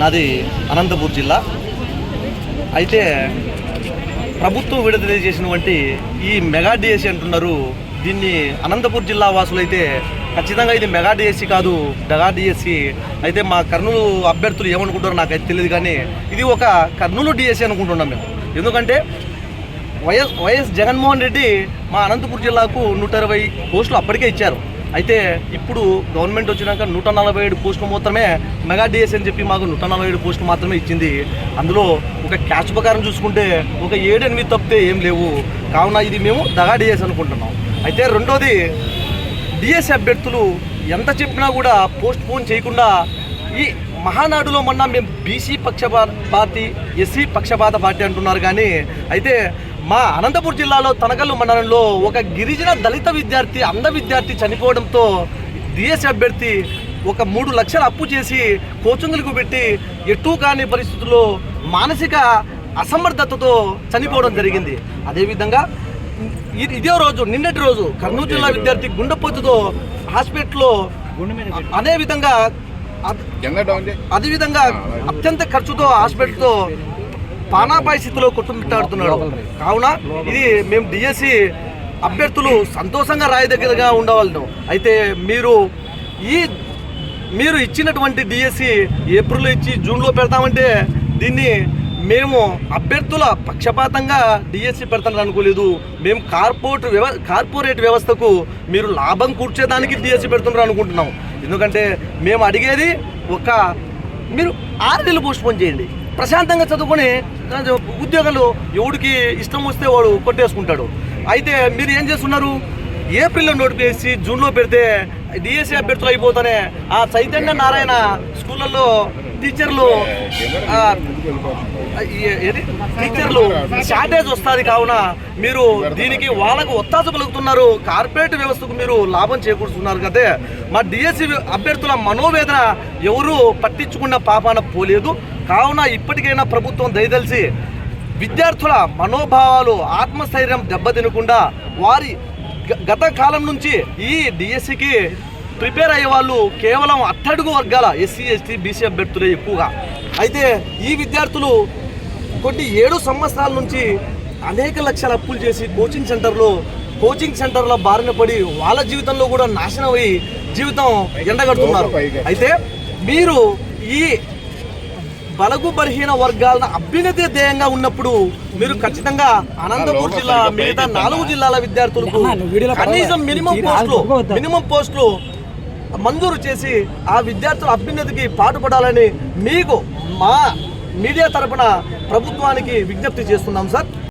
నాది అనంతపూర్ జిల్లా. అయితే ప్రభుత్వం విడుదల చేసినటువంటి ఈ మెగా డిఎస్సి అంటున్నారు. దీన్ని అనంతపూర్ జిల్లా వాసులు అయితే ఖచ్చితంగా ఇది మెగా డిఎస్సి కాదు మెగా డిఎస్సి. అయితే మా కర్నూలు అభ్యర్థులు ఏమనుకుంటారో నాకైతే తెలియదు కానీ ఇది ఒక కర్నూలు డిఎస్సి అనుకుంటున్నాం మేము. ఎందుకంటే వైఎస్ వైఎస్ జగన్మోహన్ రెడ్డి మా అనంతపూర్ జిల్లాకు నూట ఇరవై పోస్టులు అప్పటికే ఇచ్చారు. అయితే ఇప్పుడు గవర్నమెంట్ వచ్చినాక నూట నలభై ఏడు పోస్టులు మాత్రమే మెగా డిఎస్ అని చెప్పి మాకు నూట నలభై ఏడు పోస్టులు మాత్రమే ఇచ్చింది. అందులో ఒక క్యాష్ ప్రకారం చూసుకుంటే ఒక ఏడు ఎనిమిది తప్పితే ఏం లేవు. కావున ఇది మేము దగా డిఎస్ అనుకుంటున్నాం. అయితే రెండోది డిఎస్ అభ్యర్థులు ఎంత చెప్పినా కూడా పోస్ట్ పోన్ చేయకుండా ఈ మహానాడులో మొన్న మేము బీసీ పక్షపాత పార్టీ ఎస్సీ పక్షపాత పార్టీ అంటున్నారు కానీ అయితే మా అనంతపురం జిల్లాలో తనకల్లు మండలంలో ఒక గిరిజన దళిత విద్యార్థి అంధ విద్యార్థి చనిపోవడంతో డిఎస్ అభ్యర్థి ఒక మూడు లక్షలు అప్పు చేసి కోచింగులకు పెట్టి ఎటు కాని పరిస్థితుల్లో మానసిక అసమర్థతతో చనిపోవడం జరిగింది. అదేవిధంగా ఇది రోజు నిన్నటి రోజు కర్నూలు జిల్లా విద్యార్థి గుండెపోతుతో హాస్పిటల్లో అదే విధంగా అదేవిధంగా అత్యంత ఖర్చుతో హాస్పిటల్తో పానాపాయ స్థితిలో కొట్టుమిట్టాడుతున్నాడు. కావున ఇది మేము డిఎస్సి అభ్యర్థులు సంతోషంగా రాయదగ్గరగా ఉండవాలను. అయితే మీరు ఈ మీరు ఇచ్చినటువంటి డిఎస్సి ఏప్రిల్ ఇచ్చి జూన్లో పెడతామంటే దీన్ని మేము అభ్యర్థుల పక్షపాతంగా డిఎస్సి పెడతాను అనుకోలేదు. మేము కార్పొరేట్ వ్యవ కార్పొరేట్ వ్యవస్థకు మీరు లాభం కూర్చేదానికి డిఎస్సి పెడుతున్నారు అనుకుంటున్నాం ఎందుకంటే మేము అడిగేది ఒక మీరు ఆరు నెలలు పోస్ట్ పోన్ చేయండి. ప్రశాంతంగా చదువుకొని ఉద్యోగాలు ఎవడికి ఇష్టం వస్తే వాడు కొట్టేసుకుంటాడు. అయితే మీరు ఏం చేస్తున్నారు? ఏప్రిల్లో నోటిఫికేసి జూన్లో పెడితే డిఎస్సీ అభ్యర్థులు అయిపోతానే ఆ చైతన్య నారాయణ స్కూళ్ళల్లో టీచర్లు ఏది? టీచర్లు షార్టేజ్ వస్తుంది కావున మీరు దీనికి వాళ్ళకు ఒత్తాస పలుకుతున్నారు. కార్పొరేట్ వ్యవస్థకు మీరు లాభం చేకూరుస్తున్నారు కదే. మా డిఎస్సి అభ్యర్థుల మనోవేదన ఎవరు పట్టించుకున్న పాపాన పోలేదు. కావున ఇప్పటికైనా ప్రభుత్వం దయదలిసి విద్యార్థుల మనోభావాలు ఆత్మస్థైర్యం దెబ్బతినకుండా వారి గత కాలం నుంచి ఈ డిఎస్సికి ప్రిపేర్ అయ్యే వాళ్ళు కేవలం అట్టడుగు వర్గాల ఎస్సీ ఎస్టీ బీసీ అభ్యర్థులే ఎక్కువగా. అయితే ఈ విద్యార్థులు కొన్ని ఏడు సంవత్సరాల నుంచి అనేక లక్షల అప్పులు చేసి కోచింగ్ సెంటర్లో కోచింగ్ సెంటర్లో బారిన పడి వాళ్ళ జీవితంలో కూడా నాశనం అయ్యి జీవితం ఎండగడుతున్నారు. అయితే మీరు ఈ బలగు బలహీన వర్గాల అభ్యున్నతి ధ్యేయంగా ఉన్నప్పుడు మీరు ఖచ్చితంగా అనంతపూర్ జిల్లా మిగతా నాలుగు జిల్లాల విద్యార్థులకు కనీసం మినిమం పోస్టులు మినిమం పోస్టులు మంజూరు చేసి ఆ విద్యార్థుల అభ్యున్నతికి పాటుపడాలని మీకు మా మీడియా తరపున ప్రభుత్వానికి విజ్ఞప్తి చేస్తున్నాం సార్.